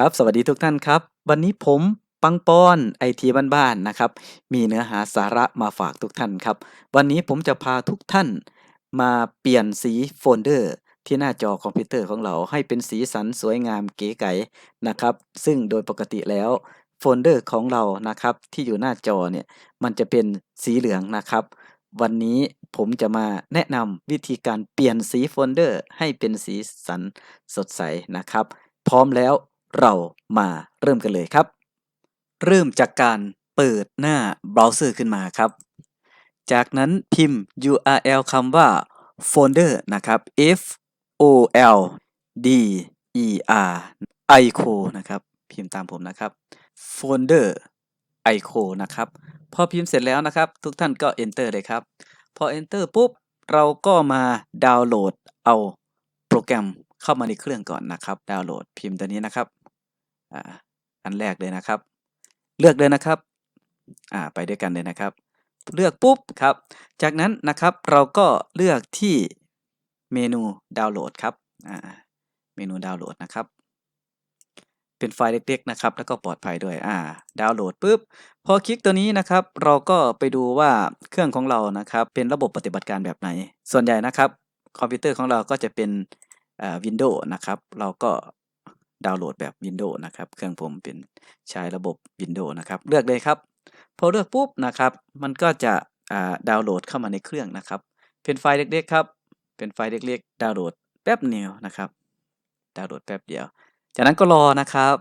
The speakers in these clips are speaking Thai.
ครับ สวัสดีทุกท่านครับ วันนี้ผมปังปอนไอทีบ้านๆนะครับ มีเนื้อหาสาระมาฝากทุกท่านครับ วันนี้ผมจะพาทุกท่านมาเปลี่ยนสีโฟลเดอร์ ที่หน้าจอคอมพิวเตอร์ของเราให้เป็นสีสันสวยงามเก๋ไก๋นะครับ ซึ่งโดยปกติแล้วโฟลเดอร์ของเรานะครับ ที่อยู่หน้าจอเนี่ยมันจะเป็นสีเหลืองนะครับ วันนี้ผมจะมาแนะนำวิธีการเปลี่ยนสีโฟลเดอร์ ให้เป็นสีสันสดใสนะครับ พร้อมแล้ว เรามาเริ่มกันเลยครับ เริ่มจากการเปิดหน้าเบราว์เซอร์ขึ้นมาครับ จากนั้นพิมพ์ URL คำว่า folder นะครับ F O L D E R ico นะครับ พิมพ์ตามผมนะครับ folder ico นะครับ พอพิมพ์เสร็จแล้วนะครับ ทุกท่านก็ enter เลยครับ พอ enter ปุ๊บ เราก็มาดาวน์โหลดเอาโปรแกรมเข้ามาในเครื่องก่อนนะครับ ดาวน์โหลดพิมพ์ตัวนี้นะครับ อ่าอันแรกเลยนะครับ เลือกเลยนะครับอ่าไปด้วยกันเลยนะครับ เลือกปุ๊บครับ จากนั้นนะครับเราก็เลือกที่เมนูดาวน์โหลดครับอ่าเมนูดาวน์โหลดนะครับ เป็นไฟล์เล็กๆนะครับ แล้วก็ปลอดภัยด้วยอ่าดาวน์โหลดปุ๊บพอคลิกตัวนี้นะครับ เราก็ไปดูว่าเครื่องของเรานะครับ เป็นระบบปฏิบัติการแบบไหน ส่วนใหญ่นะครับ คอมพิวเตอร์ของเราก็จะเป็นอ่า Windows นะครับ เราก็ ดาวน์โหลดแบบ Windows นะครับเครื่องผมเป็นใช้ระบบ Windows นะครับ เลือกเลยครับ พอเลือกปุ๊บนะครับ มันก็จะดาวน์โหลดเข้ามาในเครื่องนะครับ เป็นไฟล์เล็กๆครับเป็นไฟล์เล็กๆดาวน์โหลดแป๊บเดียวนะครับ ดาวน์โหลดแป๊บเดียว จากนั้นก็รอนะครับ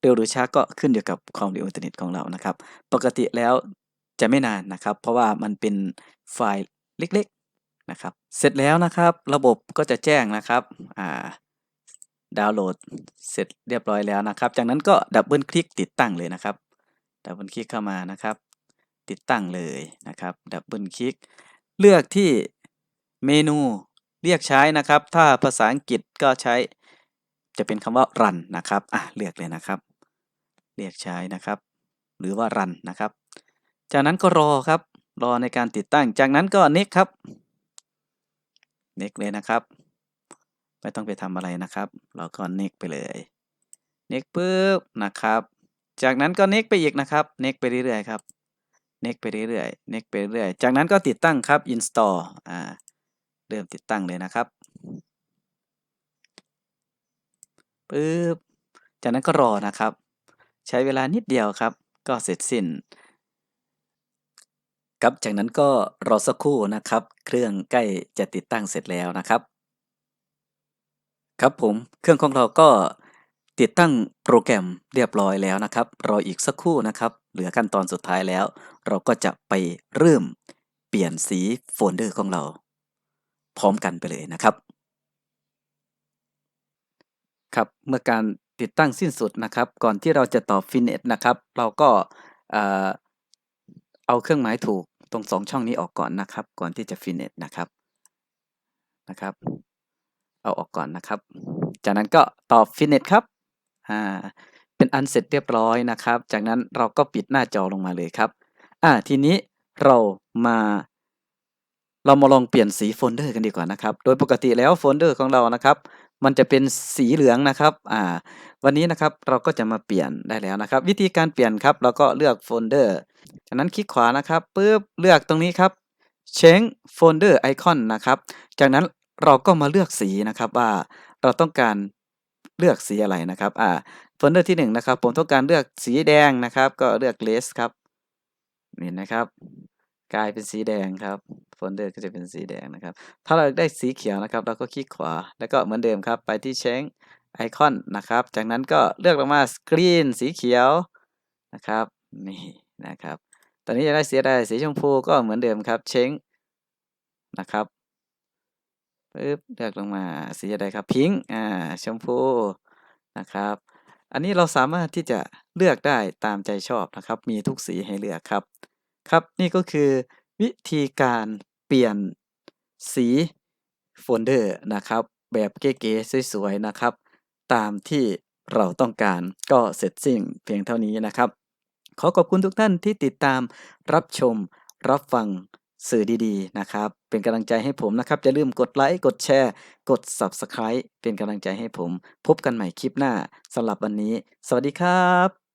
เร็วหรือช้าก็ขึ้นอยู่กับความเร็วอินเทอร์เน็ตของเรานะครับ ปกติแล้วจะไม่นานนะครับ เพราะว่ามันเป็นไฟล์เล็กๆนะครับ เสร็จแล้วนะครับ ระบบก็จะแจ้งนะครับอ่า ดาวน์โหลดเสร็จเรียบร้อยแล้วนะครับ จากนั้นก็ดับเบิลคลิกติดตั้งเลยนะครับ ดับเบิลคลิกเข้ามานะครับ ติดตั้งเลยนะครับ ดับเบิลคลิก เลือกที่เมนูเรียกใช้นะครับ ถ้าภาษาอังกฤษก็ใช้จะเป็นคำว่า run นะครับ อะ เลือกเลยนะครับ เรียกใช้นะครับ หรือว่า run นะครับ จากนั้นก็รอครับ รอในการติดตั้ง จากนั้นก็ next ครับ next เลยนะครับ ไม่ต้องไปทำอะไรนะครับ เราก็ next ไปเลย next ปุ๊บนะครับ จากนั้นก็ next ไปอีกนะครับ next ไปเรื่อยๆครับ next ไปเรื่อยๆ next ไปเรื่อยๆ จากนั้นก็ติดตั้งครับ install อ่าเริ่มติดตั้งเลยนะครับปึ๊บจากนั้นก็รอนะครับ ใช้เวลานิดเดียวครับ ก็เสร็จสิ้นครับจากนั้นก็รอสักครู่นะครับ เครื่องใกล้จะติดตั้งเสร็จแล้วนะครับ ครับผม เครื่องของเราก็ติดตั้งโปรแกรมเรียบร้อยแล้วนะครับ รออีกสักครู่นะครับ เหลือขั้นตอนสุดท้ายแล้ว เราก็จะไปเริ่มเปลี่ยนสีโฟลเดอร์ของเรา พร้อมกันไปเลยนะครับ ครับเมื่อการติดตั้งสิ้นสุดนะครับ ก่อนที่เราจะตอบ finish นะครับ เราก็เอ่อเอาเครื่องหมายถูกตรง 2 ช่องนี้ออกก่อนนะครับ ก่อนที่จะ finish นะครับนะครับ เอาออกก่อนนะครับ จากนั้นก็ตอบ finish ครับอ่าเป็นอันเสร็จเรียบร้อยนะครับ จากนั้นเราก็ปิดหน้าจอลงมาเลยครับอ่าทีนี้เรามา เรามาลองเปลี่ยนสีโฟลเดอร์กันดีกว่านะครับ โดยปกติแล้วโฟลเดอร์ของเรานะครับ มันจะเป็นสีเหลืองนะครับอ่าวันนี้นะครับเราก็จะมาเปลี่ยนได้แล้วนะครับ วิธีการเปลี่ยนครับ เราก็เลือกโฟลเดอร์ จากนั้นคลิกขวานะครับปุ๊บเลือกตรงนี้ครับ change folder icon นะครับ จากนั้น เราก็มาเลือกสีนะครับว่าเราต้องการเลือกสีอะไรนะครับอ่าโฟลเดอร์ที่1นะครับผมต้องการเลือกสีแดงนะครับ ก็เลือก red ครับเห็นนะครับ กลายเป็นสีแดงครับโฟลเดอร์ก็จะเป็นสีแดงนะครับ ถ้าเราได้สีเขียวนะครับ เราก็คลิกขวาแล้วก็เหมือนเดิมครับไปที่ change icon นะครับ จากนั้นก็เลือกลงมา screen สีเขียวนะครับนี่นะครับ ตอนนี้จะได้สีอะไรสีชมพูก็เหมือนเดิมครับ change นะครับ ปึ๊บเลือกลงมาสีอะไรครับพิงค์อ่าชมพูนะครับ อันนี้เราสามารถที่จะเลือกได้ตามใจชอบนะครับ มีทุกสีให้เลือกครับ ครับนี่ก็คือวิธีการเปลี่ยนสีโฟลเดอร์นะครับ แบบเก๋ๆสวยๆนะครับ ตามที่เราต้องการก็เสร็จสิ้นเพียงเท่านี้นะครับ ขอขอบคุณทุกท่านที่ติดตามรับชมรับฟัง สื่อดีๆนะครับ เป็นกำลังใจให้ผมนะครับ อย่าลืมกดไลค์ กดแชร์ กด Subscribe เป็นกำลังใจให้ผม พบกันใหม่คลิปหน้าสำหรับวันนี้ สวัสดีครับ